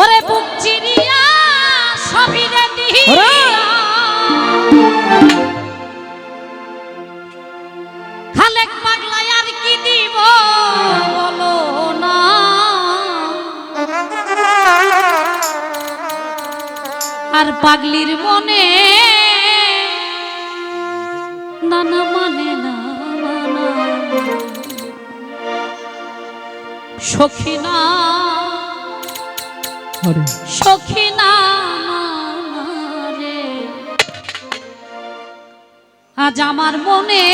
ওরে বুক চিরিয়া সবই রেডি। খালেক পাগলায় আর কি দিব বলো না। আর পাগলির মনে নানা মানে না। সখী না। হরে সখী না আজ আমার মনে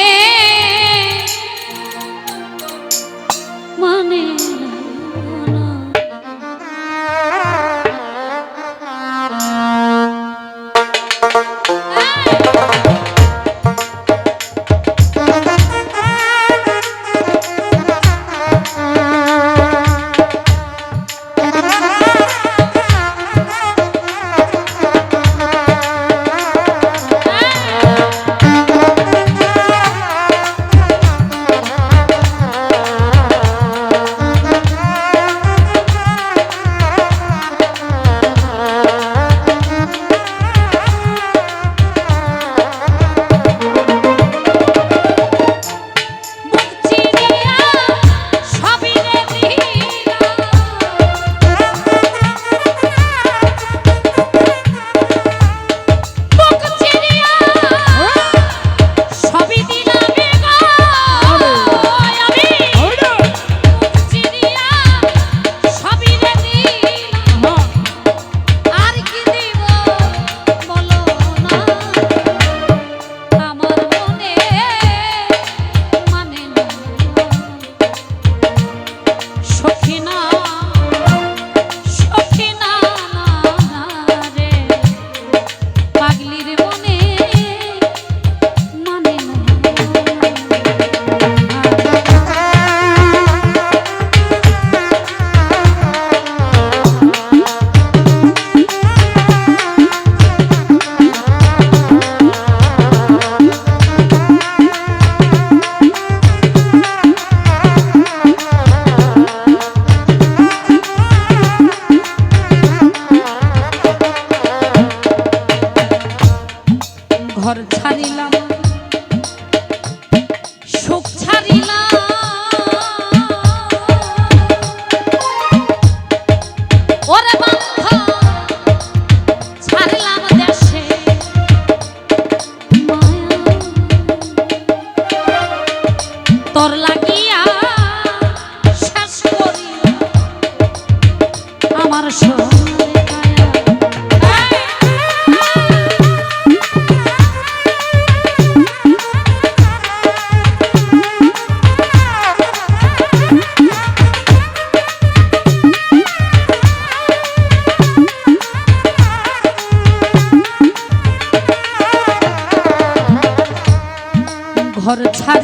ঘর ছাড়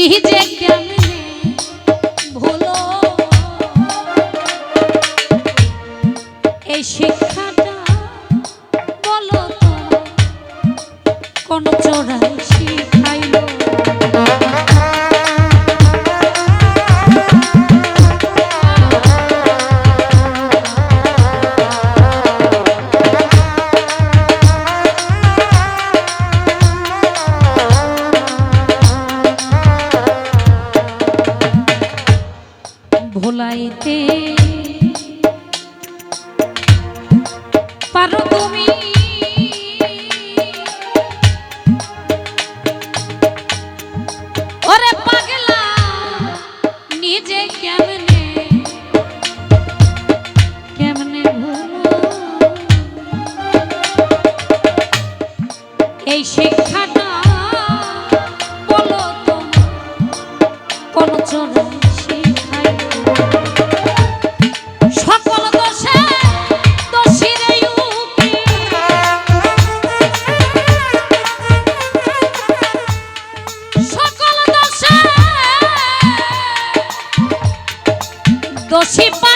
নিজে কেমনে এই শিক্ষাটা বলো তোমার কোন চরণ দোষী